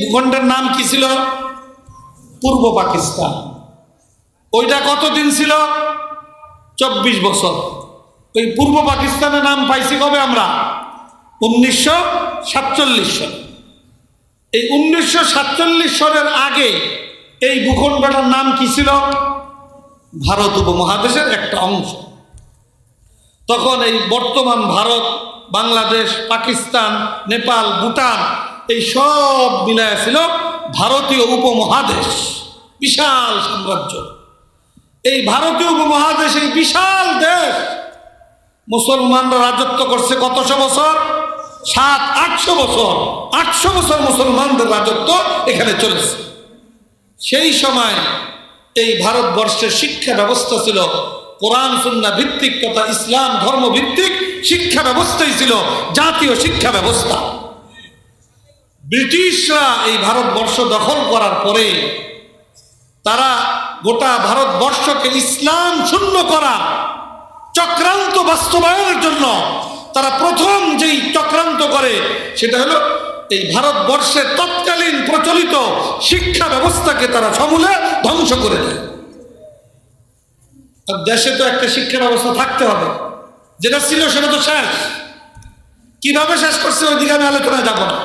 ভূখণ্ডের নাম কি ছিল? পূর্ব পাকিস্তান। ওইটা কতদিন ছিল? চব্বিশ বছর। ওই পূর্ব পাকিস্তানের নাম পাইছি কবে আমরা? উনিশশো সাতচল্লিশ সাল। এই উনিশশো সাতচল্লিশ সালের আগে এই ভূখণ্ডটার নাম কি ছিল? ভারত উপমহাদেশের একটা অংশ। তখন এই বর্তমান ভারত, বাংলাদেশ, পাকিস্তান, নেপাল, ভুটান এই সব মিলায় ছিল ভারতীয় উপমহাদেশ। বিশাল সাম্রাজ্য। এই ভারতীয় উপমহাদেশ এই বিশাল দেশ। মুসলমানরা রাজত্ব করছে কতশো বছর? সাত, আটশো বছর। আটশো বছর মুসলমানদের রাজত্ব এখানে চলেছে। সেই সময় এই ভারতবর্ষের শিক্ষা ব্যবস্থা ছিল কোরআন, সুন্না ভিত্তিক তথা ইসলাম ধর্ম ভিত্তিক শিক্ষা ব্যবস্থাই ছিল জাতীয় শিক্ষা ব্যবস্থা। ব্রিটিশরা এই ভারতবর্ষ দখল করার পরে তারা গোটা ভারতবর্ষকে ইসলাম শূন্য করা চক্রান্ত বাস্তবায়নের জন্য তারা প্রথম যেই চক্রান্ত করে, সেটা হলো এই ভারতবর্ষের তৎকালীন প্রচলিত শিক্ষা ব্যবস্থাকে তারা সমূলে ধ্বংস করে দেয়। দেশে তো একটা শিক্ষা ব্যবস্থা থাকতে হবে, যেটা ছিল সেটা তো শেষ। কীভাবে শেষ করছে ওইদিকে আমি আলোচনায় যাব না।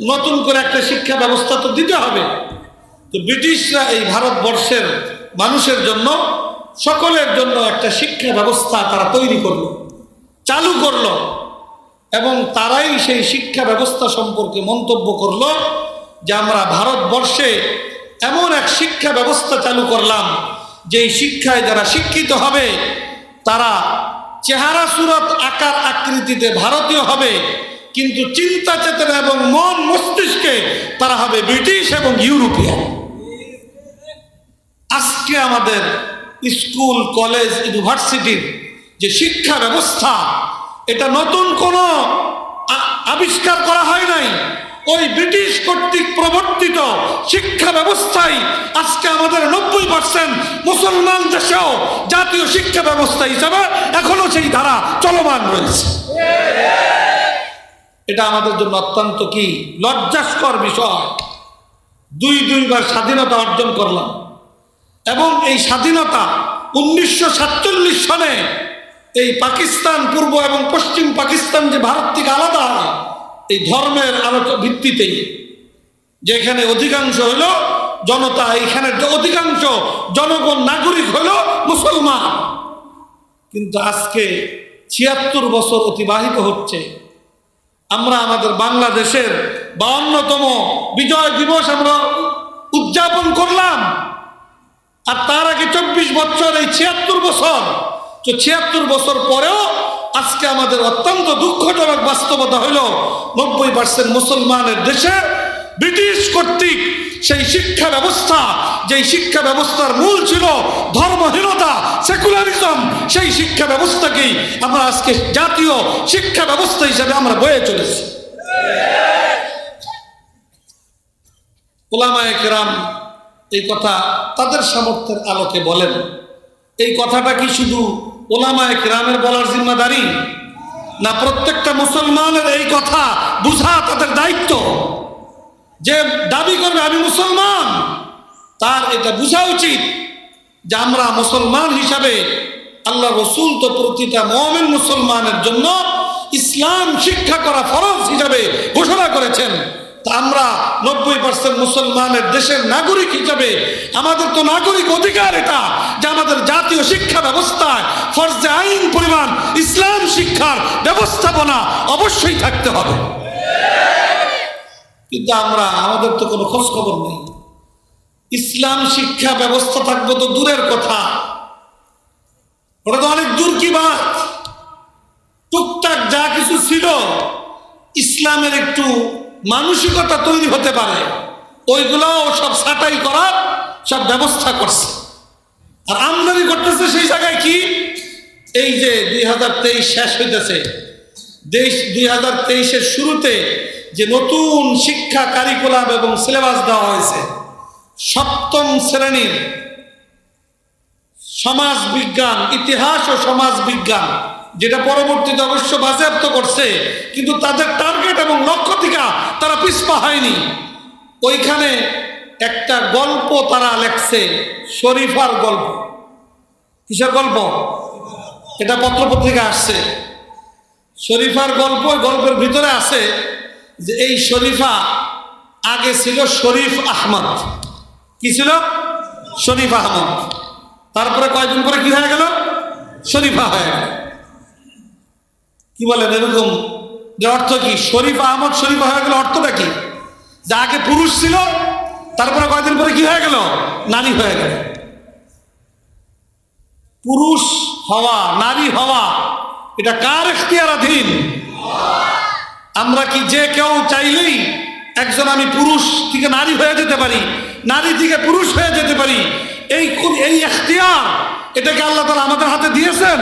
নতুন করে একটা শিক্ষা ব্যবস্থা তো দিতে হবে। তো ব্রিটিশরা এই ভারতবর্ষের মানুষের জন্য, সকলের জন্য একটা শিক্ষা ব্যবস্থা তারা তৈরি করল, চালু করল এবং তারাই সেই শিক্ষা ব্যবস্থা সম্পর্কে মন্তব্য করল যে আমরা ভারতবর্ষে এমন এক শিক্ষা ব্যবস্থা চালু করলাম, যেই শিক্ষায় যারা শিক্ষিত হবে, তারা চেহারা, সুরত, আকার, আকৃতিতে ভারতীয় হবে। কিন্তু চিন্তা চেতনা এবং মন মস্তিষ্কে তারা হবে ব্রিটিশ এবং ইউরোপিয়ান। আজকে আমাদের স্কুল, কলেজ, ইউনিভার্সিটির যে শিক্ষা ব্যবস্থা, এটা নতুন কোনো আবিষ্কার করা হয় নাই। ওই ব্রিটিশ কর্তৃক প্রবর্তিত শিক্ষা ব্যবস্থায় আজকে আমাদের নব্বই পার্সেন্ট মুসলমান দেশেও জাতীয় শিক্ষা ব্যবস্থা হিসাবে এখনও সেই ধারা চলমান রয়েছে। এটা আমাদের জন্য অত্যন্ত কি লজ্জাস্কর বিষয়। দুই দুইবার স্বাধীনতা অর্জন করলাম। এবং এই স্বাধীনতা উনিশশো সাতচল্লিশ সনে এই পাকিস্তান, পূর্ব এবং পশ্চিম পাকিস্তান যে ভারত থেকে আলাদা হয় এই ধর্মের আলোচনা ভিত্তিতেই। যেখানে অধিকাংশ হইল জনতা যে অধিকাংশ জনগণ নাগরিক হইল মুসলমান। কিন্তু আজকে ছিয়াত্তর বছর অতিবাহিত হচ্ছে। আমরা আমাদের বাংলাদেশের বাউন্নতম বিজয় দিবস আমরা উদযাপন করলাম। আর তার আগে চব্বিশ বছর, এই ছিয়াত্তর বছর, তো ছিয়াত্তর বছর পরেও আজকে আমাদের অত্যন্ত দুঃখজনক বাস্তবতা হইল, নব্বই পার্সেন্ট মুসলমানের দেশে ব্রিটিশ কর্তৃক সেই শিক্ষা ব্যবস্থা, যেই শিক্ষা ব্যবস্থার মূল ছিল ধর্মহীনতা, সেকুলারিজম, সেই শিক্ষা ব্যবস্থাকেই আমরা আজকে জাতীয় শিক্ষা ব্যবস্থা হিসেবে আমরা বয়ে চলেছি। ওলামায়ে কেরাম এই কথা তাদের সামর্থ্যের আলোকে বলেন। এই কথাটা কি শুধু ওলামায়ে কেরামের বলার জিম্মাদারি? না প্রত্যেকটা মুসলমানের এই কথা বুঝা তাদের দায়িত্ব? যে দাবি করবে, আমি মুসলমান। তার এটা বোঝা উচিত যে আমরা মুসলমান হিসাবে আল্লাহ রসুল তো প্রতিটা মমিন মুসলমানের জন্য ইসলাম শিক্ষা করা ফরজ হিসাবে ঘোষণা করেছেন। তা আমরা নব্বই পার্সেন্ট মুসলমানের দেশের নাগরিক হিসাবে, আমাদের তো নাগরিক অধিকার এটা যে আমাদের জাতীয় শিক্ষা ব্যবস্থায় ফরজে আইন পরিমাণ ইসলাম শিক্ষার ব্যবস্থাপনা অবশ্যই থাকতে হবে। কিন্তু আমরা, আমাদের তো কোনো খোঁজ খবর নেই। ইসলাম শিক্ষা ব্যবস্থা থাকব তো দূরের কথা। ওটা তো অনেক দূর কি বাত? টুকটাক যা কিছু ছিল, ইসলামের একটু মানসিকতা তৈরি হতে পারে। ওইগুলোও সব ছাঁটাই করার, সব ব্যবস্থা করছে। আর আমদানি করতেছে সেই জায়গায় কি? এই যে দুই হাজার তেইশ শেষ হইতেছে। দেশ দুই হাজার শুরুতে যে নতুন শিক্ষা কারিকুলাম এবং সিলেবাস দেওয়া হয়েছে, সপ্তম শ্রেণির সমাজ বিজ্ঞান, ইতিহাস ও সমাজ বিজ্ঞান, যেটা পরবর্তীতে অবশ্য বাজেয়াপ্ত করছে, কিন্তু তাদের টার্গেট এবং লক্ষ্য থেকে তারা পিছপা হয়নি। ওইখানে একটা গল্প তারা লেখছে, শরীফার গল্প। কিসের গল্প? এটা পত্রপত্রিকা আসছে। শরীফার গল্প গল্পের ভিতরে আছে যে এই শরীফা আগে ছিল শরীফ আহমদ। কি ছিল? শরীফ আহমদ। তারপরে কয়েকদিন পরে কি হয়ে গেল? শরীফা হয়ে গেল। কি বলেন এরকম যে অর্থ কি? শরীফ আহমদ, শরীফা হয়ে গেল অর্থটা কি? যে আগে পুরুষ ছিল, তারপরে কয়েকদিন পরে কি হয়ে গেল? নারী হয়ে গেল। পুরুষ হওয়া, নারী হওয়া, এটা কার এখতিয়ারাধীন আমরা কি যে কেউ চাইলেই একজন আমি পুরুষ থেকে নারী হয়ে যেতে পারি, নারী থেকে পুরুষ হয়ে যেতে পারি, এই এই এখতিয়ার, এটাকে আল্লাহ তালা আমাদের হাতে দিয়েছেন।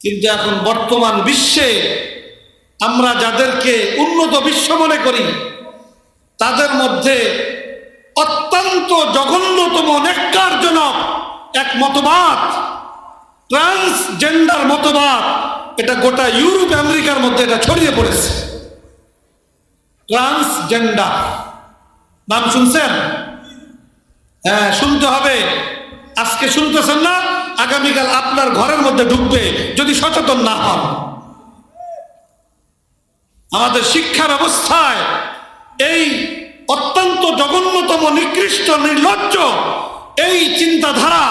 কিন্তু এখন বর্তমান বিশ্বে আমরা যাদেরকে উন্নত বিশ্ব মনে করি, তাদের মধ্যে অত্যন্ত জঘন্যতম, নেককারজনক এক মতবাদ, ট্রান্সজেন্ডার মতবাদ। এটা গোটা ইউরোপ, আমেরিকার মধ্যে এটা ছড়িয়ে পড়েছে। ট্রান্সজেন্ডার। নাম শুনছেন? হ্যাঁ শুনতে হবে। আজকে শুনতেছেন না, আগামীকাল আপনার ঘরের মধ্যে ঢুকবে, যদি সচেতন না হন। আমাদের শিক্ষা ব্যবস্থায় এই অত্যন্ত জঘন্যতম, নিকৃষ্ট, নির্লজ্জ এই চিন্তাধারা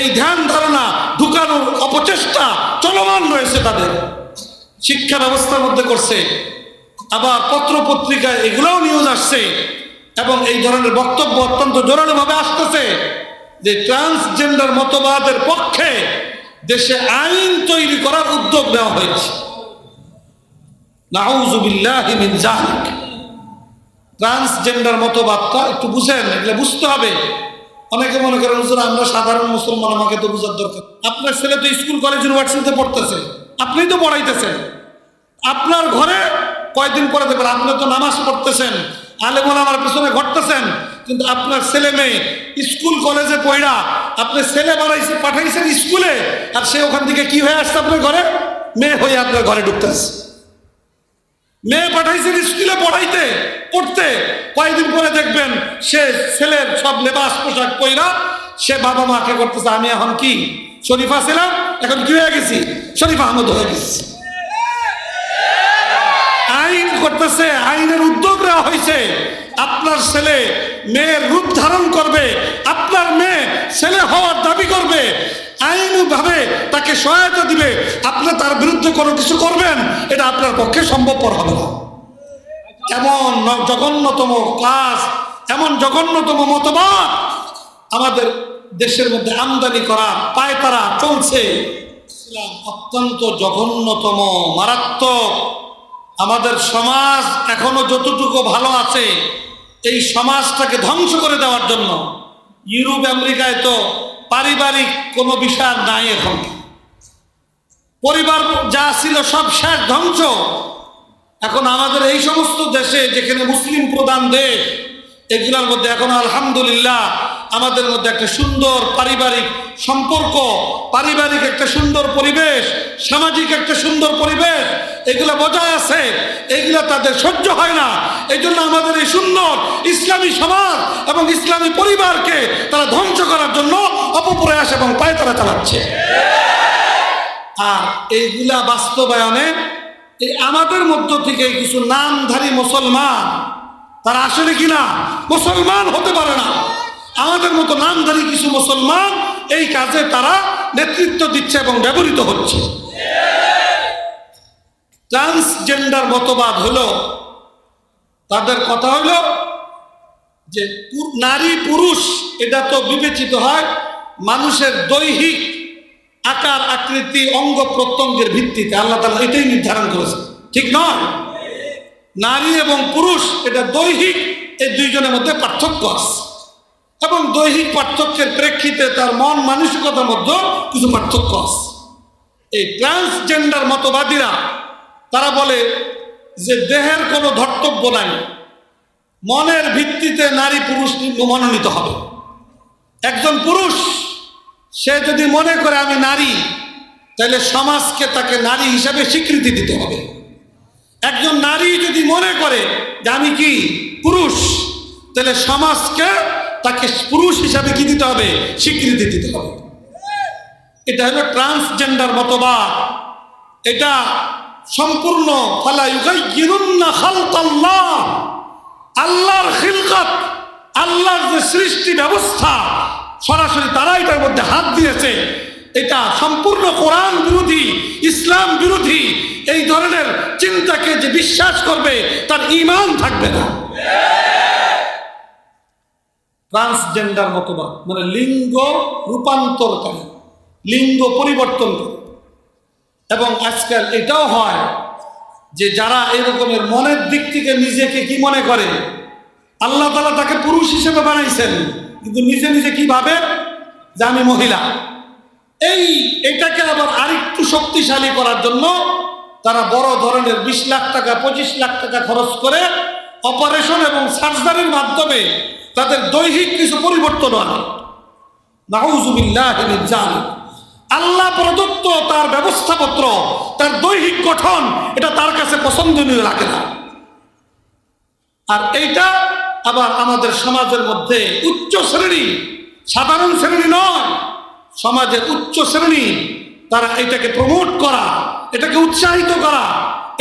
এই ধ্যান ধারণা ঢুকানোর অপচেষ্টা চলমান রয়েছে তাদের। শিক্ষা ব্যবস্থার মধ্যে করছে। আবার পত্র পত্রিকায় এগুলোও নিউজ আসছে এবং এই ধরনের বক্তব্য অত্যন্ত জোরালোভাবে আসতেছে যে ট্রান্সজেন্ডার মতবাদের পক্ষে দেশে আইন তৈরি করার উদ্যোগ নেওয়া হয়েছে। ট্রান্সজেন্ডার মতবাদটা একটু বুঝেন, এগুলো বুঝতে হবে। অনেকে মনে করেন, হুজুর, আমরা সাধারণ মুসলমান, আমাকে তো বোঝার দরকার। আপনার ছেলে তো স্কুল, কলেজ, ইউনিভার্সিটিতে পড়তেছে। আপনি তো পড়াইতেছেন। আপনার ঘরে কয়দিন পরে দেখবেন, আপনি তো নামাজ পড়তেছেন আলেমন আমার পিছনে ঘটতেছেন। কিন্তু আপনার ছেলে মেয়ে স্কুল, কলেজে পড়া আপনি ছেলে বাড়াইছে পাঠাইছেন স্কুলে, আর সে ওখান থেকে কি হয়ে আসছে আপনার ঘরে? মেয়ে হয়ে আপনার ঘরে ঢুকতেছে। মেয়ে পাঠাইছেন স্কুলে পড়াইতে, পড়তে। কয়েকদিন পরে দেখবেন সে ছেলের সব লেবাস পোশাক পইরা সে বাবা মাকে করতেছে, আমি এখন কি? শরীফা ছিলাম এখন কি হয়ে গেছি? শরীফ আহমদ হয়ে গেছি। আইন করতেছে, আইনের উদ্যোগ নেওয়া হয়েছে। আপনার ছেলে মেয়ের রূপ ধারণ করবে, আপনার মেয়ে ছেলে হওয়ার দাবি করবে। আইনভাবে তাকে সহায়তা দিবে আপনি তার বিরুদ্ধে কোনো কিছু করবেন, এটা আপনার পক্ষে সম্ভবপর হবে না। এমন জঘন্যতম কাজ, এমন জঘন্যতম মতবাদ আমাদের দেশের মধ্যে আমদানি করা পায়তারা চলছে। ইসলাম অত্যন্ত জঘন্যতম, মারাত্মক। আমাদের সমাজ এখনও যতটুকু ভালো আছে, এই সমাজটাকে ধ্বংস করে দেওয়ার জন্য। ইউরোপ, আমেরিকায় তো পারিবারিক কোনো বিষয় নাই এখন। পরিবার যা ছিল সব শেষ, ধ্বংস। এখন আমাদের এই সমস্ত দেশে যেখানে মুসলিম প্রধান দেশ, এগুলোর মধ্যে এখন আলহামদুলিল্লাহ আমাদের মধ্যে একটা সুন্দর পারিবারিক সম্পর্ক, পারিবারিক একটা সুন্দর পরিবেশ, সামাজিক একটা সুন্দর পরিবেশ, এগুলো বজায় আছে, এগুলো তাদের সহ্য হয় না। এই জন্য আমাদের এই সুন্দর ইসলামী সমাজ এবং ইসলামী পরিবারকে তারা ধ্বংস করার জন্য অপপ্রয়াস এবং পায়ে তারা চালাচ্ছে। আর এইগুলা বাস্তবায়নে এই আমাদের মধ্য থেকে কিছু নামধারী মুসলমান, তারা আসলে কি না মুসলমান হতে পারে না। আমাদের মতো নামধারী কিছু মুসলমান এই কাজে তারা নেতৃত্ব দিচ্ছে এবং ব্যবহৃত হচ্ছে। ট্রান্সজেন্ডার মতবাদ হলো, তাদের কথা হলো যে নারী পুরুষ, এটা তো বিবেচিত হয় মানুষের দৈহিক আকার, আকৃতি, অঙ্গ প্রত্যঙ্গের ভিত্তিতে। আল্লাহ তালা এটাই নির্ধারণ করেছে ঠিক নয়? নারী এবং পুরুষ, এটা দৈহিক, এই দুইজনের মধ্যে পার্থক্য আছে। এবং দৈহিক পার্থক্যের প্রেক্ষিতে তার মন মানসিকতার মধ্যে কিছু পার্থক্য আছে। এই ট্রান্সজেন্ডার মতবাদীরা, তারা বলে যে দেহের কোনো ধর্তব্য নাই, মনের ভিত্তিতে নারী পুরুষ মনোনীত হবে। একজন পুরুষ, সে যদি মনে করে আমি নারী, তাহলে সমাজকে তাকে নারী হিসাবে স্বীকৃতি দিতে হবে। একজন নারী যদি মনে করে যে আমি কি পুরুষ, তাহলে সমাজকে তাকে পুরুষ হিসাবে কি দিতে হবে? স্বীকৃতি দিতে হবে। এটা হলো ট্রান্সজেন্ডার মতবাদ। এটা সম্পূর্ণ আল্লাহর খিলকত, আল্লাহর যে সৃষ্টি ব্যবস্থা, সরাসরি তারা এটার মধ্যে হাত দিয়েছে। এটা সম্পূর্ণ কোরআন বিরোধী, ইসলাম বিরোধী, এই ধরনের চিন্তাকে যে বিশ্বাস করবে, তার ইমান থাকবে না। ট্রান্সজেন্ডার মতবাদ মানে লিঙ্গ রূপান্তরকারী লিঙ্গ পরিবর্তন করে। এবং আজকাল এটাও হয় যে যারা এরকমের মনের দিক থেকে নিজেকে কি মনে করে, আল্লাহ তালা তাকে পুরুষ হিসেবে বানাইছেন, কিন্তু নিজে নিজে কি ভাবে যে আমি মহিলা। এই এটাকে আবার আরেকটু শক্তিশালী করার জন্য তারা বড় ধরনের বিশ লাখ টাকা, পঁচিশ লাখ টাকা খরচ করে অপারেশন এবং সার্জারির মাধ্যমে তাদের দৈহিক কিছু পরিবর্তন হয় আল্লাহ প্রদত্ত তার ব্যবস্থাপত্র, তার দৈহিক গঠন, এটা তার কাছে পছন্দনীয় রাখে না। আর এইটা আবার আমাদের সমাজের মধ্যে উচ্চ শ্রেণি, সাধারণ শ্রেণি নয়, সমাজের উচ্চ শ্রেণি, তারা এটাকে প্রমোট করা, এটাকে উৎসাহিত করা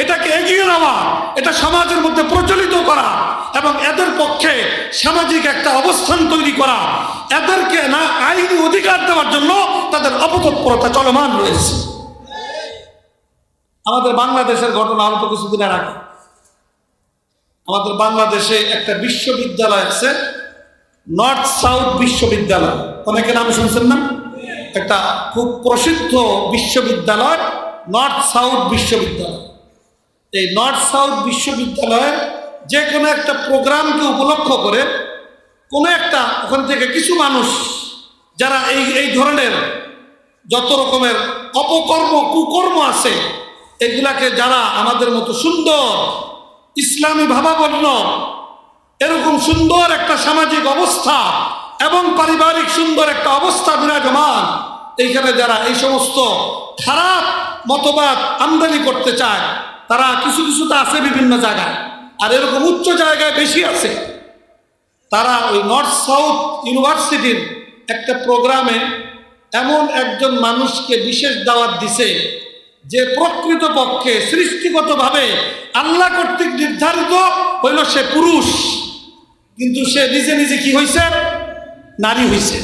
এটাকে এগিয়ে নেওয়া, এটা সমাজের মধ্যে প্রচলিত করা এবং এদের পক্ষে সামাজিক একটা অবস্থান তৈরি করা, এদেরকে না আইনি অধিকার দেওয়ার জন্য তাদের অপতৎপরতা চলমান রয়েছে। আমাদের বাংলাদেশের ঘটনা অল্প কিছুদিনের আগে। আমাদের বাংলাদেশে একটা বিশ্ববিদ্যালয় আছে, নর্থ সাউথ বিশ্ববিদ্যালয়। অনেকে নাম শুনছেন না? একটা খুব প্রসিদ্ধ বিশ্ববিদ্যালয়, নর্থ সাউথ বিশ্ববিদ্যালয়। এই নর্থ সাউথ বিশ্ববিদ্যালয়ের যে কোনো একটা প্রোগ্রামকে উপলক্ষ করে কোনো একটা ওখান থেকে কিছু মানুষ যারা এই এই ধরনের যত রকমের অপকর্ম, কুকর্ম আছে, এগুলাকে যারা আমাদের মতো সুন্দর ইসলামী ভাবাবর্ণ এরকম সুন্দর একটা সামাজিক অবস্থা এবং পারিবারিক সুন্দর একটা অবস্থা বিরাজমান, এইখানে যারা এই সমস্ত খারাপ মতবাদ আমদানি করতে চায় তারা কিছু কিছু তো আছে বিভিন্ন জায়গায়। আর এরকম উচ্চ জায়গায় বেশি আছে। তারা ওই নর্থ সাউথ ইউনিভার্সিটির একটা প্রোগ্রামে এমন একজন মানুষকে বিশেষ দাওয়াত দিছে যে প্রকৃত পক্ষে সৃষ্টিগতভাবে আল্লাহ কর্তৃক নির্ধারিত হইল সে পুরুষ। কিন্তু সে নিজে নিজে কি হয়েছে নারী হয়েছে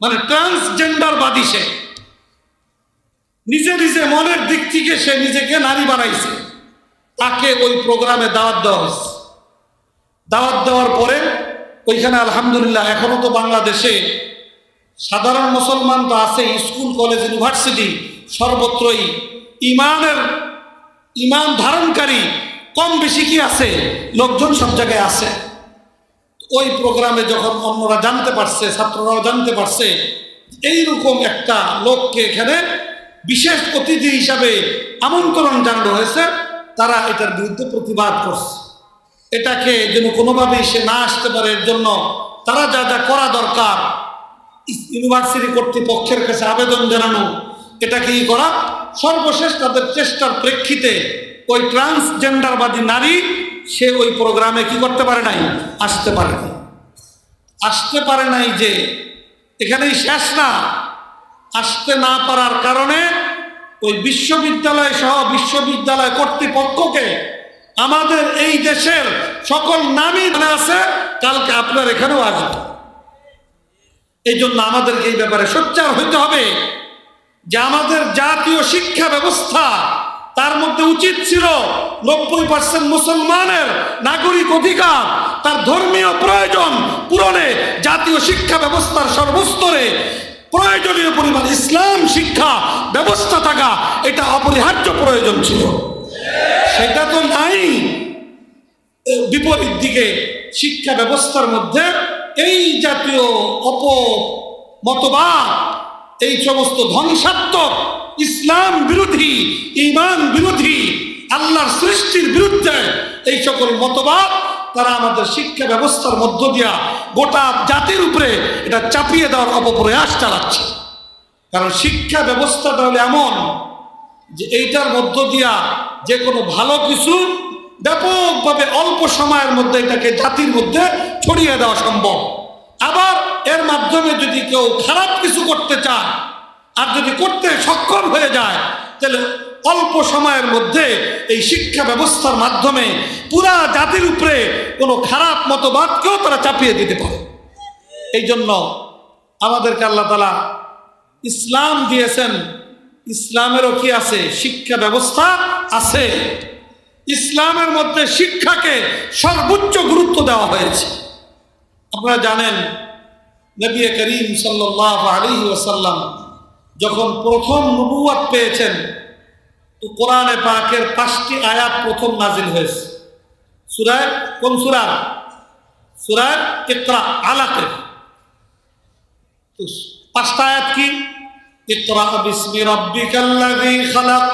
মানে ট্রান্সজেন্ডারবাদী সে। নিজে নিজে মনের দিক থেকে সে নিজেকে নারী বানাইছে। তাকে ওই প্রোগ্রামে দাওয়াত দেওয়া হয়েছে। দাওয়াত দেওয়ার পরে ওইখানে আলহামদুলিল্লাহ এখনও তো বাংলাদেশে সাধারণ মুসলমান তো আছে স্কুল, কলেজ, ইউনিভার্সিটি সর্বত্রই ইমানের, ইমান ধারণকারী কম বেশি কি আছে? লোকজন সব জায়গায় আছে। ওই প্রোগ্রামে যখন অন্যরা জানতে পারছে, ছাত্ররাও জানতে পারছে, এইরকম একটা লোককে এখানে বিশেষ অতিথি হিসাবে আমন্ত্রণ জানানো হয়েছে, তারা এটার বিরুদ্ধে প্রতিবাদ করছে। এটাকে যেন কোনোভাবেই সে না আসতে পারে, এর জন্য তারা যা যা করা দরকার, ইউনিভার্সিটি কর্তৃপক্ষের কাছে আবেদন জানানো এটাকে ই করা? সর্বশেষ তাদের চেষ্টার প্রেক্ষিতে ওই ট্রান্সজেন্ডারবাদী নারী, সে ওই প্রোগ্রামে কি করতে পারে নাই? আসতে পারে আসতে পারে নাই যে, এখানেই শেষ না। আসতে না পারার কারণে ওই বিশ্ববিদ্যালয় সহ বিশ্ববিদ্যালয় কর্তৃপক্ষকে আমাদের এই দেশের সকল নামই আছে, কালকে আপনার এখানেও আসবে। এই জন্য আমাদেরকে এই ব্যাপারে সোচ্চার হইতে হবে যে আমাদের জাতীয় শিক্ষা ব্যবস্থা তার মধ্যে উচিত ছিল নব্বই পার্সেন্ট মুসলমানের নাগরিক অধিকার, তার ধর্মীয় প্রয়োজন পূরণে জাতীয় শিক্ষা ব্যবস্থার সর্বস্তরে প্রয়োজনীয় পরিমাণ ইসলাম, শিক্ষা, ব্যবস্থা থাকা, এটা অপরিহার্য প্রয়োজন ছিল। সেটা তো নাই। বিপরীত দিকে শিক্ষা ব্যবস্থার মধ্যে এই জাতীয় অপ মতবাদ এই সমস্ত ধ্বংসাত্মক ইসলাম বিরোধী, ইমান বিরোধী, আল্লাহর সৃষ্টির বিরুদ্ধে এই সকল মতবাদ তারা আমাদের শিক্ষা ব্যবস্থার মধ্য দিয়া গোটা জাতির উপরে এটা চাপিয়ে দেওয়ার অপপ্রয়াস চালাচ্ছে। কারণ শিক্ষা ব্যবস্থাটা হলো এমন যে এইটার মধ্য দিয়া যে কোনো ভালো কিছু ব্যাপকভাবে অল্প সময়ের মধ্যে এটাকে জাতির মধ্যে ছড়িয়ে দেওয়া সম্ভব। আবার এর মাধ্যমে যদি কেউ খারাপ কিছু করতে চায়, আর যদি করতে সক্ষম হয়ে যায়, তাহলে অল্প সময়ের মধ্যে এই শিক্ষা ব্যবস্থার মাধ্যমে পুরা জাতির উপরে কোনো খারাপ মতবাদকেও তারা চাপিয়ে দিতে পারে। এই জন্য আমাদেরকে আল্লাহ তালা ইসলাম দিয়েছেন। ইসলামেরও কি আছে? শিক্ষা ব্যবস্থা আছে। ইসলামের মধ্যে শিক্ষাকে সর্বোচ্চ গুরুত্ব দেওয়া হয়েছে। আপনারা জানেন, নবী করিম সাল্লাহ আলী ওসাল্লাম যখন প্রথম নবুয়াত পেয়েছেন তো কোরআনে পাকের পাঁচটি আয়াত প্রথম নাজিল হয়েছে। সুরায় কোন সুরার সুরায় ইকরা, আলাকে। তো পাঁচটা আয়াত কি? ইকরা বিসমি রাব্বিকাল্লাযী খালাক,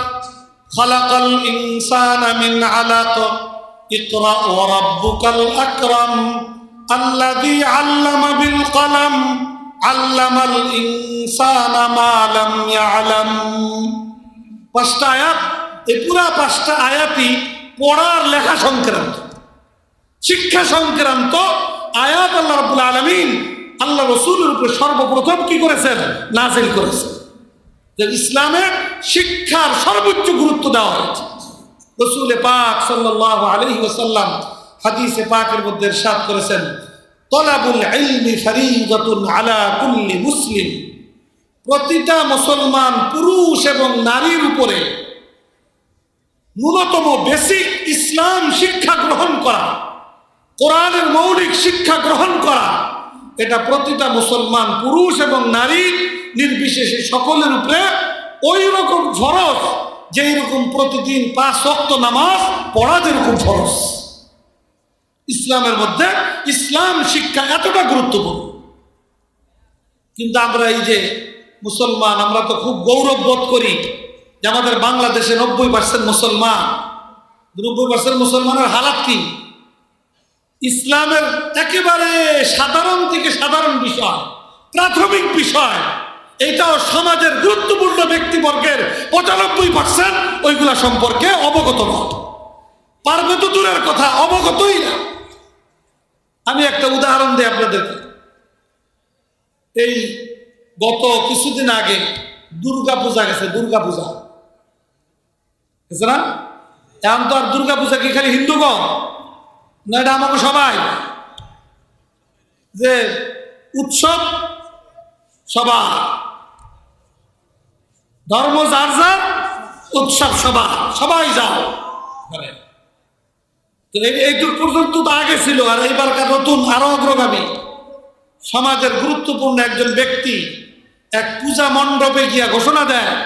খালাকাল ইনসানা মিন আলাক। ইকরা ওয়া রাব্বুকাল আকরাম, আল্লাযী আল্লামা বিল কলম, আল্লামাল ইনসানা মা লাম ইয়ালাম। পাঁচটা আয়াত এই পুরা পাঁচটা আয়াতই পড়ার লেখা সংক্রান্ত। শিক্ষা সংক্রান্ত আয়াত আল্লাহ রবুল আলমিন আল্লাহ রসুলের উপরে সর্বপ্রথম কি করেছেন? নাজিল করেছেন। ইসলামে শিক্ষার সর্বোচ্চ গুরুত্ব দেওয়া হয়েছে। রসুল পাক সাল্লাহ আলহি ওসাল্লাম হাদিসে পাকের মধ্যে ইরশাদ করেছেন, তলাবুল ইলমি আলা কুল্লি মুসলিম। প্রতিটা মুসলমান পুরুষ এবং নারীর উপরে ন্যূনতম বেসিক ইসলাম শিক্ষা গ্রহণ করা, কোরআনের মৌলিক শিক্ষা গ্রহণ করা, এটা প্রতিটা মুসলমান পুরুষ এবং নারী নির্বিশেষে সকলের উপরে ওই রকম ফরজ যেই রকম প্রতিদিন পাঁচ অক্ত নামাজ পড়া যেরকম ফরজ। ইসলামের মধ্যে ইসলাম শিক্ষা এতটা গুরুত্বপূর্ণ। কিন্তু আমরা এই যে মুসলমান, আমরা তো খুব গৌরব বোধ করি যে আমাদের বাংলাদেশে নব্বই পার্সেন্ট মুসলমান। নব্বই পার্সেন্ট মুসলমানের হালাত কি? ইসলামের একেবারে সাধারণ থেকে সাধারণ বিষয়, প্রাথমিক বিষয়। এটাও সমাজের গুরুত্বপূর্ণ ব্যক্তিবর্গের পঁচানব্বই পার্সেন্ট ওইগুলা সম্পর্কে অবগত নয় পারবে তো দূরের কথা, অবগতই না। আমি একটা উদাহরণ দিই আপনাদেরকে। এই গত কিছুদিন আগে দুর্গা পূজা গেছে দুর্গা পূজা গেছে না? এখন তো আর দুর্গা পূজা কি খালি হিন্দুগণ? না এটা আমাকে সবাই? যে উৎসব সভা ধর্ম যার যার, উৎসব সভা সবাই যাও। তো এই- এইটুক পর্যন্ত তো আগে ছিল, আর এইবারকার নতুন আরও অগ্রগামী। সমাজের গুরুত্বপূর্ণ একজন ব্যক্তি এক পূজা মণ্ডপে গিয়া ঘোষণা দেয়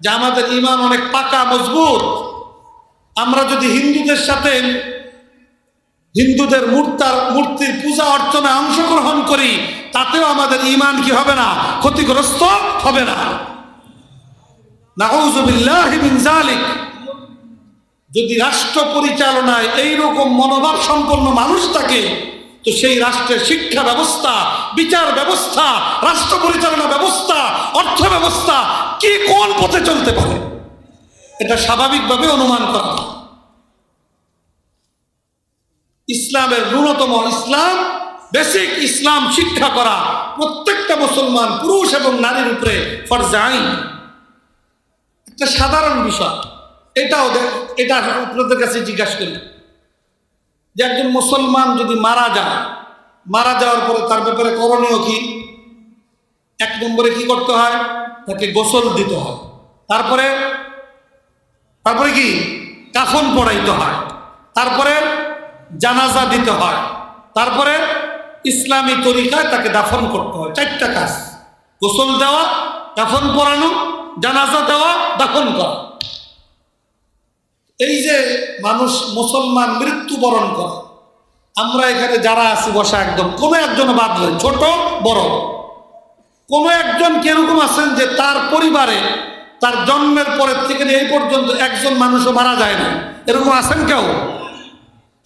যে আমাদের ইমান অনেক পাকা, মজবুত। আমরা যদি হিন্দুদের সাথে হিন্দুদের মূর্তার, মূর্তির পূজা অর্চনায় অংশগ্রহণ করি, তাতেও আমাদের ইমান কি হবে না? ক্ষতিগ্রস্ত হবে না। যদি রাষ্ট্র পরিচালনায় এইরকম মনোভাব সম্পন্ন মানুষ থাকে তো সেই রাষ্ট্রের শিক্ষা ব্যবস্থা, বিচার ব্যবস্থা, রাষ্ট্র পরিচালনা ব্যবস্থা, অর্থ ব্যবস্থা কি কোন পথে চলতে পারে? এটা স্বাভাবিকভাবে অনুমান করা ইসলামের ন্যূনতম ইসলাম, বেসিক ইসলাম শিক্ষা করা প্রত্যেকটা মুসলমান পুরুষ এবং নারীর উপরে ফরজে আইন। একটা সাধারণ বিষয়। এটাও এটা আপনাদের কাছে জিজ্ঞাসা করি। যে একজন মুসলমান যদি মারা যায় মারা যাওয়ার পরে তার ব্যাপারে করণীয় কি? এক নম্বরে কি করতে হয়? তাকে গোসল দিতে হয়। তারপরে তারপরে কি? কাফন পড়াইতে হয়। তারপরে জানাজা দিতে হয়। তারপরে ইসলামী তরিকায় তাকে দাফন করতে হয়। চারটা কাজ। গোসল দেওয়া দাফন পড়ানো জানাজা দেওয়া, দাফন করা। এই যে মানুষ মুসলমান মৃত্যুবরণ করে, আমরা এখানে যারা আছি বসা একদম, কোনো একজন বাদ নেই, ছোট, বড়। কোনো একজন কীরকম আছেন যে তার পরিবারে, তার জন্মের পরের থেকে এই পর্যন্ত একজন মানুষও মারা যায় না? এরকম আছেন কেউ?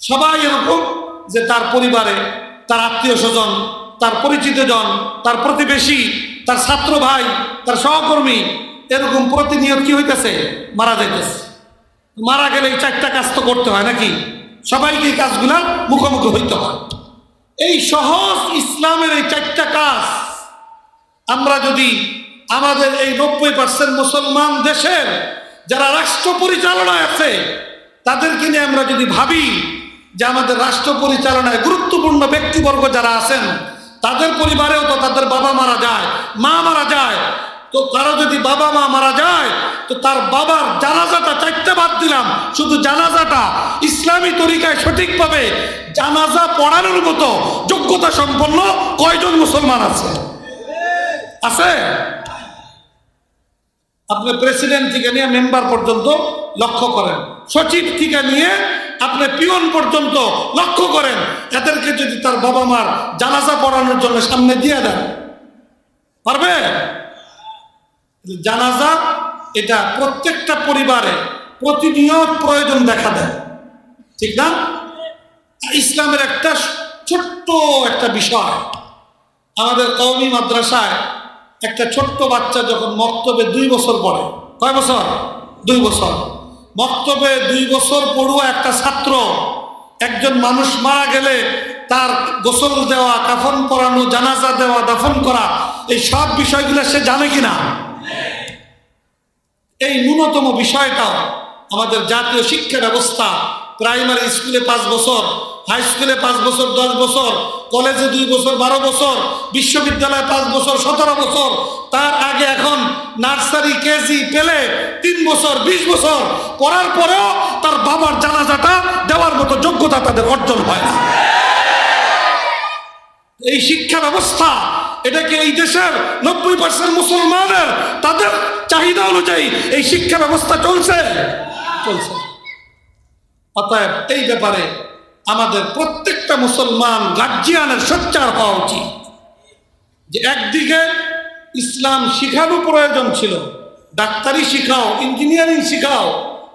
সবাই এরকম যে তার পরিবারে, তার আত্মীয় স্বজন, তার পরিচিত জন, তার প্রতিবেশী, তার ছাত্র ভাই, তার সহকর্মী, এরকম প্রতিনিয়ত কি হইতেছে? মারা যাইতেছে। মারা গেলে এই চারটা কাজ তো করতে হয় নাকি? সবাইকে এই কাজগুলা মুখোমুখি হইতে হয়। এই সহজ ইসলামের এই চারটা কাজ, আমরা যদি আমাদের এই নব্বই পার্সেন্ট মুসলমান দেশের যারা রাষ্ট্র পরিচালনায় আছে, তাদেরকে নিয়ে আমরা যদি ভাবি যে আমাদের রাষ্ট্র পরিচালনায় গুরুত্বপূর্ণ ব্যক্তিবর্গ যারা আছেন, তাদের পরিবারেও তো তাদের বাবা মারা যায়, মা মারা যায় তো কারও যদি বাবা মা মারা যায়, তো তার বাবার জানাজাটা চারটে বাদ দিলাম। শুধু জানাজাটা ইসলামী তরিকায় সঠিকভাবে জানাজা পড়ানোর মতো যোগ্যতা সম্পন্ন কয়জন মুসলমান আছে? আছে? আপনি প্রেসিডেন্ট থেকে নিয়ে মেম্বার পর্যন্ত লক্ষ্য করেন। সচিব থেকে নিয়ে আপনি পিয়ন পর্যন্ত লক্ষ্য করেন। এদেরকে যদি তার বাবা মার জানাজা পড়ানোর জন্য সামনে দিয়ে দেন। পারবে? জানাজা এটা প্রত্যেকটা পরিবারে প্রতিনিয়ত প্রয়োজন দেখা দেয়। ঠিক না? ইসলামের একটা ছোট্ট একটা বিষয়। আমাদের কওমি মাদ্রাসায় একটা ছোট্ট বাচ্চা যখন মক্তবে দুই বছর পড়ে, কয় বছর? দুই বছর। মক্তবে দুই বছর পড়ুয়া একটা ছাত্র, একজন মানুষ মারা গেলে তার গোসল দেওয়া, কাফন পরানো, জানাজা দেওয়া, দাফন করা, এই সব বিষয়গুলো সে জানে কিনা? এই ন্যূনতম বিষয়টাও আমাদের জাতীয় শিক্ষা ব্যবস্থা, প্রাইমারি স্কুলে পাঁচ বছর, হাই স্কুলে পাঁচ বছর, দশ বছর, কলেজে দুই বছর, বারো বছর, বিশ্ববিদ্যালয়ে পাঁচ বছর, সতেরো বছর, তার আগে এখন নার্সারি কেজি পেলে তিন বছর, বিশ বছর পড়ার পরেও তার বাবার জানাজাটা দেওয়ার মতো যোগ্যতা তাদের অর্জন হয় না। এই শিক্ষা ব্যবস্থা এটাকে এই দেশের নব্বই পার্সেন্ট মুসলমানের তাদের চাহিদা অনুযায়ী এই শিক্ষা ব্যবস্থা চলছে। চলছে। অতএব এই ব্যাপারে আমাদের প্রত্যেকটা মুসলমান গার্জিয়ানের সোচ্চার হওয়া উচিত। যে একদিকে ইসলাম শিখানো প্রয়োজন ছিল, ডাক্তারি শিখাও ইঞ্জিনিয়ারিং শিখাও,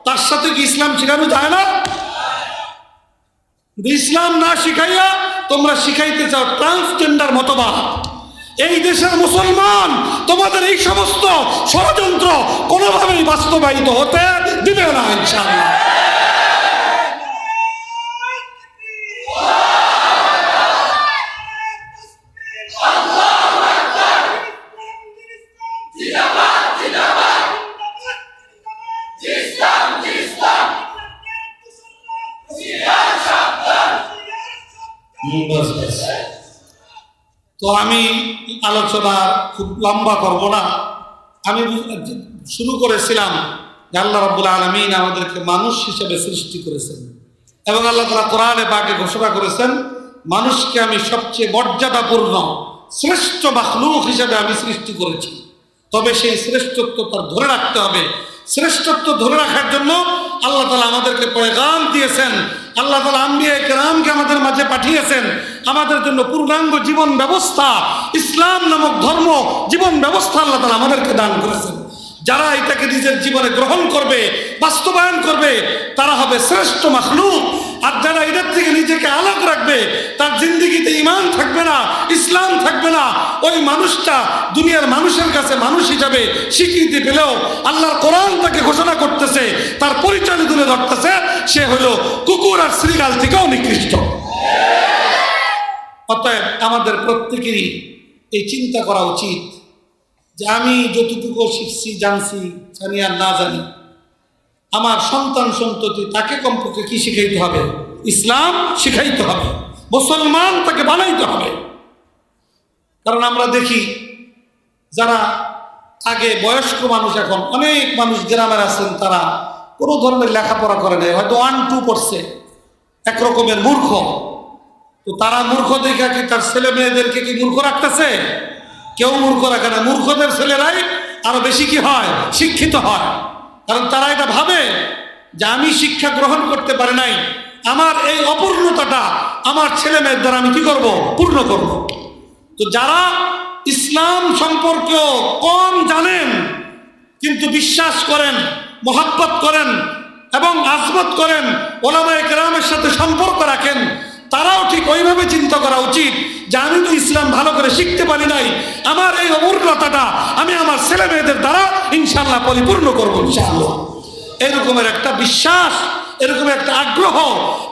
তার সাথে কি ইসলাম শিখানো যায় না? ইসলাম না শিখাইয়া তোমরা শিখাইতে চাও ট্রান্সজেন্ডার মতবাদ এই দেশের মুসলমান তোমাদের এই সমস্ত ষড়যন্ত্র কোনোভাবেই বাস্তবায়িত হতে দিবে না ইনশাআল্লাহ। তো আমি আলোচনা খুব লম্বা করব না। আমি শুরু করেছিলাম যে আল্লাহ রব্বুল আলমিন আমাদেরকে মানুষ হিসেবে সৃষ্টি করেছেন এবং আল্লাহ তালা কোরআনে পাকে ঘোষণা করেছেন, মানুষকে আমি সবচেয়ে মর্যাদাপূর্ণ, শ্রেষ্ঠ মাখলুক হিসেবে আমি সৃষ্টি করেছি। তবে সেই শ্রেষ্ঠত্ব তার ধরে রাখতে হবে। শ্রেষ্ঠত্ব ধরে রাখার জন্য আল্লাহ তালা আমাদেরকে পয়গাম দিয়েছেন। আল্লাহ তালা আম্বিয়া কেরামকে আমাদের মাঝে পাঠিয়েছেন। আমাদের জন্য পূর্ণাঙ্গ জীবন ব্যবস্থা, ইসলাম নামক ধর্ম, জীবন ব্যবস্থা আল্লাহ তালা আমাদেরকে দান করেছেন। যারা এটাকে নিজের জীবনে গ্রহণ করবে, বাস্তবায়ন করবে, তারা হবে শ্রেষ্ঠ মাখলুক। আর যারা এটার থেকে নিজেকে আলাপ রাখবে, তার জিন্দিগিতে ইমান থাকবে না, ইসলাম থাকবে না, ওই মানুষটা দুনিয়ার মানুষের কাছে মানুষ হিসাবে স্বীকৃতি পেলেও আল্লাহর কোরআন তাকে ঘোষণা করতেছে, তার পরিচয় তুলে ধরতেছে, সে হলো কুকুর আর শ্রীকাল থেকেও নিকৃষ্ট। অতএব আমাদের প্রত্যেকেরই এই চিন্তা করা উচিত যে আমি যতটুকু শিখছি, জানছি, জানি আর না জানি, আমার সন্তান সন্ততি তাকে কমপক্ষে কি শিখাইতে হবে? ইসলাম শিখাইতে হবে, মুসলমান তাকে বানাইতে হবে। কারণ আমরা দেখি যারা আগে বয়স্ক মানুষ এখন, অনেক মানুষ গ্রামের আছেন, তারা কোনো ধরনের লেখাপড়া করে নাই, হয়তো ওয়ান টু পড়ছে একরকমের মূর্খ। তো তারা মূর্খ দেখা কি তার ছেলে মেয়েদেরকে কি মূর্খ রাখতেছে? কেউ মূর্খ রাখে না। মূর্খদের ছেলেরাই আরও বেশি কি হয়? শিক্ষিত হয়। কারণ তারা এটা ভাবে যে আমি শিক্ষা গ্রহণ করতে পারি নাই। আমার এই অপূর্ণতাটা আমার ছেলে মেয়ের দ্বারা আমি কি করব? পূর্ণ করব। তো যারা ইসলাম সম্পর্কেও কম জানেন, কিন্তু বিশ্বাস করেন, মোহাব্বত করেন এবং আজমত করেন, ওলামায় কেরামের সাথে সম্পর্ক রাখেন তারাও ঠিক ওইভাবে চিন্তা করা উচিত যে আমি তো ইসলাম ভালো করে শিখতে পারি নাই। আমার এই অমূর্ণতাটা আমি আমার ছেলে মেয়েদের দ্বারা ইনশাল্লাহ পরিপূর্ণ করব ইনশাআল্লাহ। এরকমের একটা বিশ্বাস এরকম একটা আগ্রহ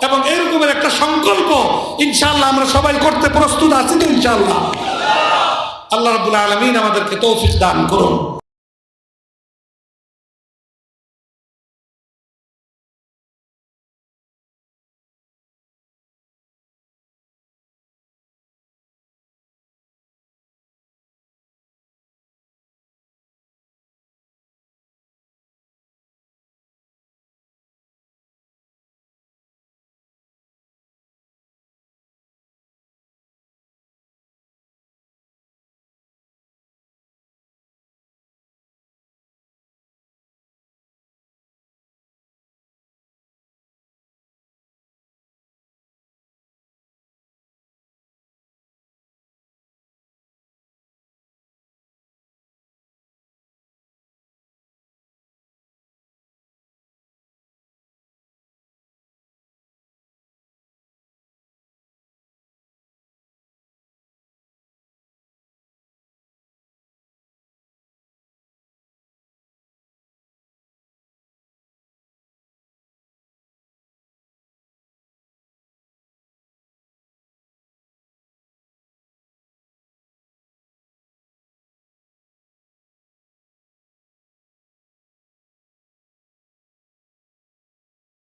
এবং এরকমের একটা সংকল্প ইনশাআল্লাহ আমরা সবাই করতে প্রস্তুত আছি তো ইনশাআল্লাহ। আল্লাহ রাবুল আলমিন আমাদেরকে তৌফিক দান করুন।